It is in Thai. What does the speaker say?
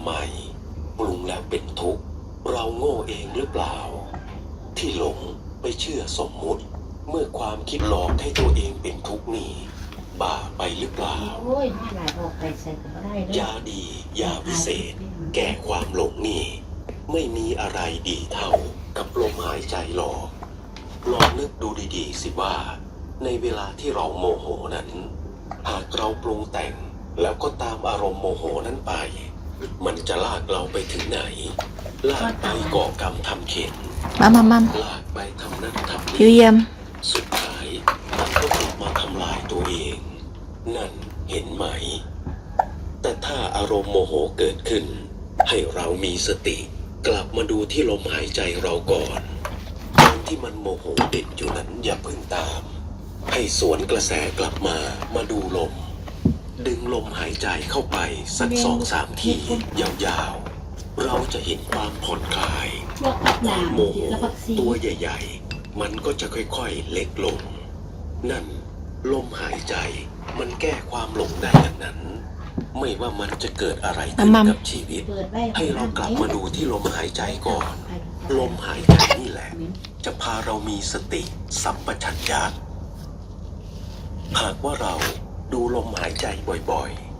ไม ปรุงแล้วเป็นทุกข์ เราโง่เองหรือเปล่า ที่หลงไปเชื่อสมมุติ เมื่อความคิดหลอกให้ตัวเองเป็นทุกข์นี่บ้าไปหรือเปล่า โอ้ยมาหลายออกไปใส่ก็บ่ได้เลยยาดียาวิเศษ แก้ความหลงนี่ ไม่มีอะไรดีเท่ากับลมหายใจหรอกลองนึกดูดีๆสิว่า ในเวลาที่เราโมโหนั้น หากเราปรุงแต่งแล้วก็ตามอารมณ์โมโหนั้นไป มันจะลากเราไปถึงไหน ลากไปก่อกรรมทำเข็นมัมมัมมัมลากไปทำนั้นทำพี่นี้เยี่ยมสุดท้ายมันก็กลับมาทำลายตัวเอง นั่นเห็นไหม แต่ถ้าอารมณ์โมโหเกิดขึ้น ให้เรามีสติ กลับมาดูที่ลมหายใจเราก่อนตอนที่มันโมโหติดอยู่นั้นอย่าเพิ่งตาม ให้สวนกระแสกลับมามาดูลม ดึงลมหายใจเข้าไปสักสองสามทียาวๆ เราจะเห็นความผ่อนคลายพวกกับหนามโมโหแล้วผักซีตัวใหญ่ ๆ มันก็จะค่อยๆ เล็กลง นั่นลมหายใจมันแก้ความหลงได้อย่างนั้น ไม่ว่ามันจะเกิดอะไรขึ้นมัมกับชีวิตเปิดไว้ให้เรากลับมาดูที่ลมหายใจก่อน ลมหายใจนี่แหละ จะพาเรามีสติสัมปชัญญะหากว่าเรา ดูลมหายใจบ่อยๆ